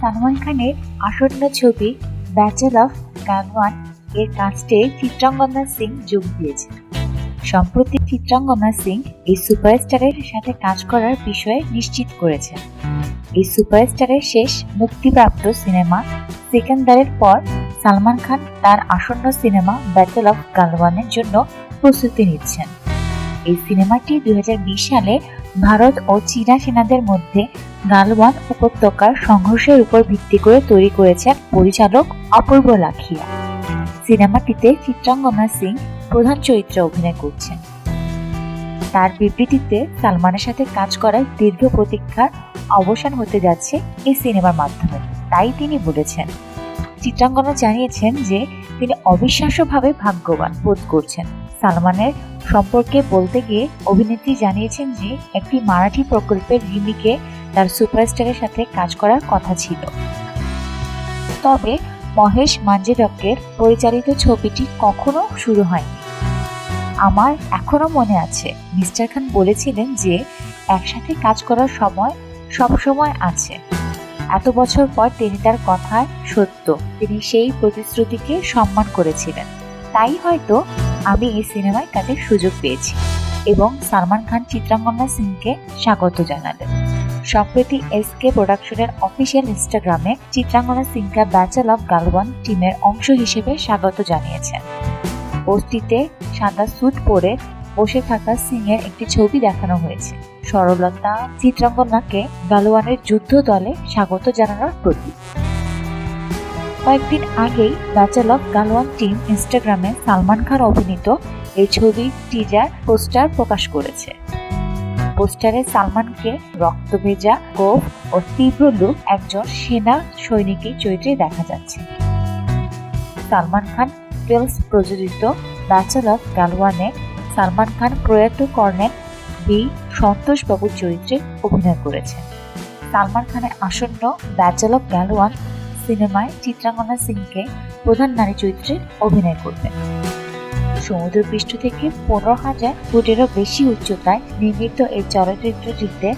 সালমান খানের আসন্ন ছবি ব্যাচেল অফ গানওয়ান এর কাস্টে চিত্রাঙ্গনা সিং যোগ দিয়েছেন। সম্প্রতি চিত্রাঙ্গনা সিং এই সুপারস্টারের সাথে কাজ করার বিষয়ে নিশ্চিত করেছেন। এই সুপারস্টারের শেষ মুক্তিপ্রাপ্ত সিনেমা সেকেন্ডারের পর সালমান খান তার আসন্ন সিনেমা ব্যাটল অফ গালওয়ানের জন্য প্রস্তুতি নিচ্ছেন। এই সিনেমাটি দুই হাজার বিশ সালে ভারত ও চীনা সেনাদের মধ্যে গালওয়ান উপত্যকার সংঘর্ষের উপর ভিত্তি করে তৈরি করেছেন পরিচালক অপূর্ব লাখিয়া। সিনেমাটিতে চিত্রাঙ্গনা সিং প্রধান চরিত্রে অভিনয় করছেন। তার বিবৃতিতে সালমানের সাথে কাজ করার দীর্ঘ প্রতীক্ষার অবসান হতে যাচ্ছে এই সিনেমার মাধ্যমে, তাই তিনি বলেছেন। চিত্রাঙ্গনা জানিয়েছেন যে তিনি অবিশ্বাস্যভাবে ভাগ্যবান বোধ করছেন। সালমানের সম্পর্কে বলতে গিয়ে অভিনেত্রী জানিয়েছেন যে একটি মারাঠি প্রকল্পের রিমিকে তার সুপারস্টারের সাথে কাজ করার কথা ছিল। তবে মহেশ মাঞ্জেরকের পরিচালিত ছবিটি কখনো শুরু হয়নি। আমার এখনও মনে আছে, মিস্টার খান বলেছিলেন যে একসাথে কাজ করার সময় সব সময় আছে। এত বছর পর তিনি তার কথায় সত্য। তিনি সেই প্রতিশ্রুতিকে সম্মান করেছিলেন। তাই হয়তো আমি এই সিনেমায় কাজের সুযোগ পেয়েছি এবং সালমান খান চিত্রাঙ্গনা সিংকে স্বাগত জানালেন। সম্প্রতি এসকে প্রোডাকশনের অফিসিয়াল ইনস্টাগ্রামে চিত্রাঙ্গনা সিংকে ব্যাচেল অফ গালওয়ান টিমের অংশ হিসেবে স্বাগত জানিয়েছেন। পোস্টটিতে সাদা স্যুট পরে বসে থাকা সিং এর একটি ছবি দেখানো হয়েছে। সরলতা চিত্রাঙ্গনাকে গালওয়ানের যুদ্ধ দলে স্বাগত জানানোর প্রতীক। কয়েকদিন আগেই ব্যাচেল অফ গালওয়ান টিম ইনস্টাগ্রামে সালমান খান অভিনীত এই ছবির টিজার পোস্টার প্রকাশ করেছে। পোস্টারে সালমানকে রক্ত ভেজা গোফ ও তীব্র লুক একজন সেনা সৈনিকের চরিত্রে দেখা যাচ্ছে। সালমান খান ফিল্মস প্রযোজিত ব্যাচেল অফ গালওয়ানে সালমান খান প্রয়াত কর্নেল বি. সন্তোষ বাবুর চরিত্রে অভিনয় করেছেন। সালমান খানের আসন্ন ব্যাচেল অফ গালওয়ান সিনেমায় চিত্রাঙ্গনা সিংকে প্রধান নারী চরিত্রে অভিনয় করবেন। সমুদ্রপৃষ্ঠ থেকে পনেরো হাজার ফুটেরও বেশি উচ্চতায় নির্মিত এই চলচ্চিত্রটিতে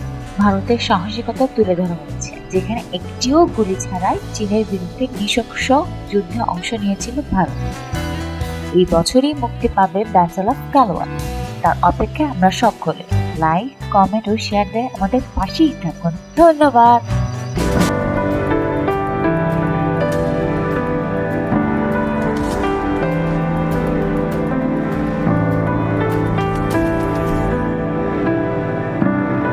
ভারতের সাহসিকতা তুলে ধরা হয়েছে, যেখানে একটিও গুলি ছাড়াই চীনের বিরুদ্ধে নৃশংস যুদ্ধে অংশ নিয়েছিল ভারত। এই বছরই মুক্তি পাবে ব্যাচেল অফ গালওয়ান তার অপেক্ষায় আমরা সকলে লাইক, কমেন্ট ও শেয়ার দেয় আমাদের পাশেই থাকুন। ধন্যবাদ!